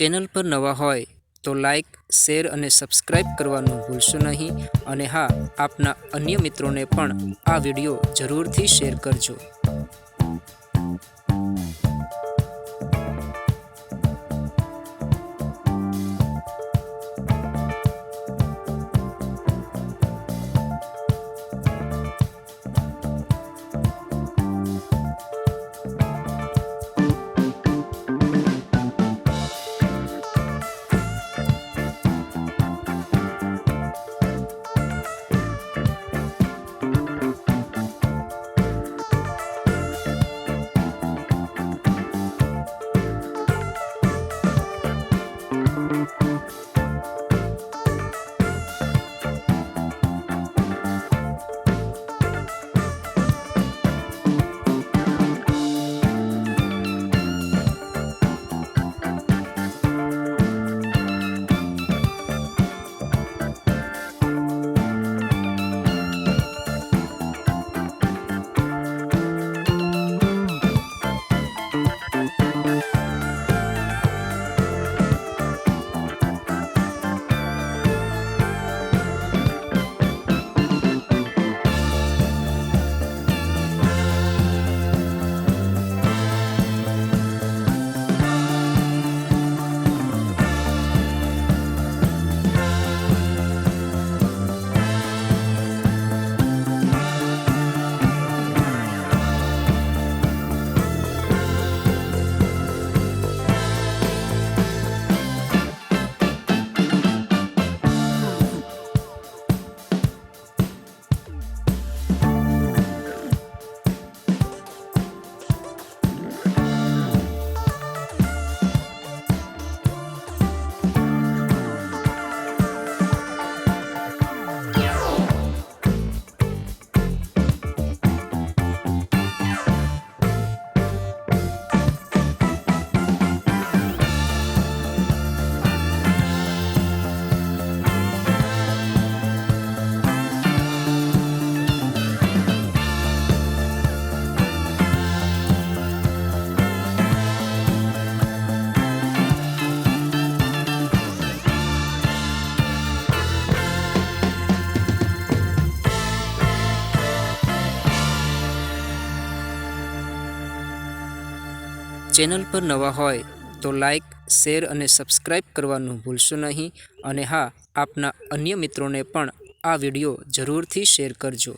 Channel પર નવા હોય તો લાઈક, શેર અને સબસ્ક્રાઈબ કરવાનું ભૂલશો નહીં. અને હા, આપના અન્ય મિત્રોને પણ આ વીડિયો જરૂરથી શેર કરજો. ચેનલ પર નવા હોય તો લાઈક, શેર અને સબસ્ક્રાઇબ કરવાનું ભૂલશો નહીં. અને હા, આપના અન્ય મિત્રોને પણ આ વીડિયો જરૂરથી શેર કરજો.